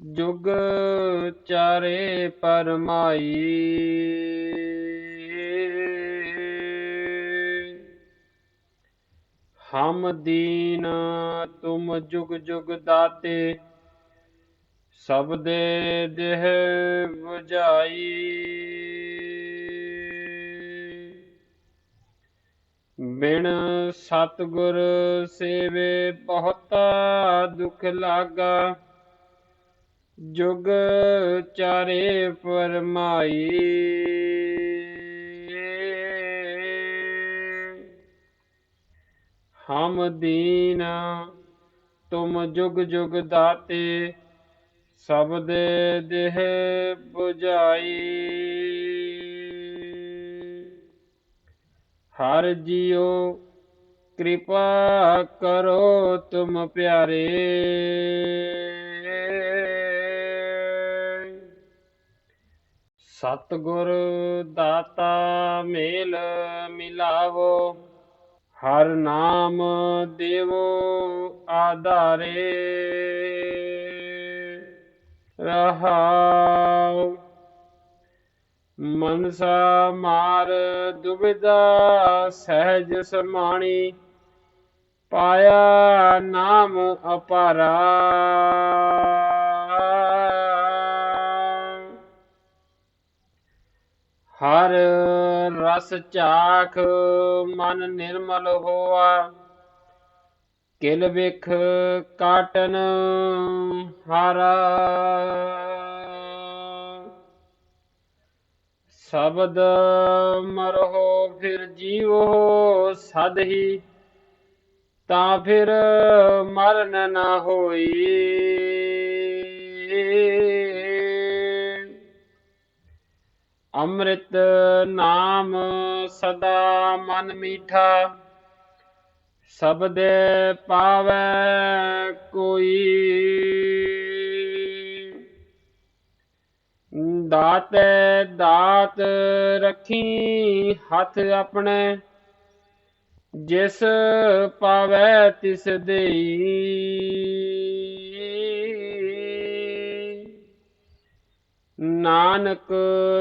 ਜੁਗ ਚਾਰੇ ਪਰਮਾਈ। ਹਮ ਦੀਨ ਤੁਮ ਜੁਗ ਜੁਗ ਦਾਤੇ, ਸਭ ਦੇ ਦੇਹ 부ਝਾਈ ਬਿਨ ਸਤਗੁਰ ਸੇਵੇ ਬਹੁਤਾ ਦੁਖ ਲਾਗਾ। ਜੁਗ ਚਾਰੇ ਪਰਮਾਈ ਹਮ ਦੀਨ, ਤੁਮ ਜੁਗ ਜੁਗ ਦਾਤੇ, ਸਭ ਦੇ ਦੇਹ 부ਝਾਈ ਹਰ ਜੀਓ ਕਿਰਪਾ ਕਰੋ ਤੁਮ ਪਿਆਰੇ। ਸਤਗੁਰ ਦਾਤਾ ਮੇਲ ਮਿਲਾਵੋ, ਹਰ ਨਾਮ ਦੇਵੋ ਆਧਾਰੇ। ਰਹਾਉ, ਮਨਸਾ ਮਾਰ ਦੁਬਿਧਾ ਸਹਿਜ ਸਮਾਣੀ, ਪਾਇਆ ਨਾਮ ਅਪਾਰਾ। ਹਰ ਰਸ ਚਾਖ ਮਨ ਨਿਰਮਲ ਹੋਆ, ਕਿਲ ਵਿਖ ਕਾਟਨ ਹਰ। ਸ਼ਬਦ ਮਰਹੋ ਫਿਰ ਜੀਵੋ ਸਦ ਹੀ, ਤਾਂ ਫਿਰ ਮਰਨ ਨਾ ਹੋਈ। ਅੰਮ੍ਰਿਤ ਨਾਮ ਸਦਾ ਮਨ ਮੀਠਾ, ਸਬਦੇ ਪਾਵੈ ਕੋਈ। ਦਾਤੇ ਦਾਤ ਰੱਖੀ ਹੱਥ ਆਪਣੇ, ਜਿਸ ਪਾਵੈ ਤਿਸ ਦੇਈ। ਨਾਨਕ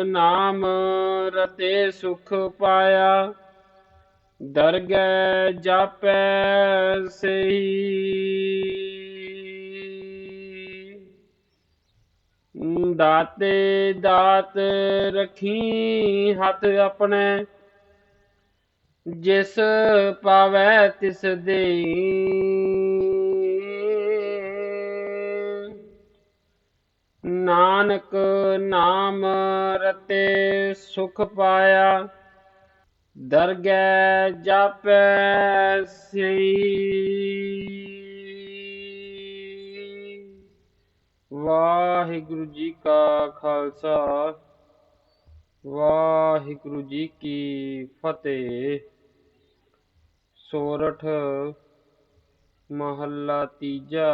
ਨਾਮ ਰਤੇ ਸੁਖ ਪਾਇਆ, ਦਰਗਹਿ ਜਾਪੈ ਸਹੀ। ਦਾਤੇ ਦਾਤ ਰੱਖੀ ਹੱਥ ਆਪਣੇ, ਜਿਸ ਪਾਵੈ ਤਿਸ ਦੇਈ। ਨਾਨਕ ਨਾਮ ਰਤੇ ਸੁਖ ਪਾਇਆ, ਦਰਗਹਿ ਜਾਪੈ ਸਈ। ਵਾਹਿਗੁਰੂ ਜੀ ਕਾ ਖਾਲਸਾ, ਵਾਹਿਗੁਰੂ ਜੀ ਕੀ ਫਤਿਹ। ਸੋਰਠ ਮਹੱਲਾ ਤੀਜਾ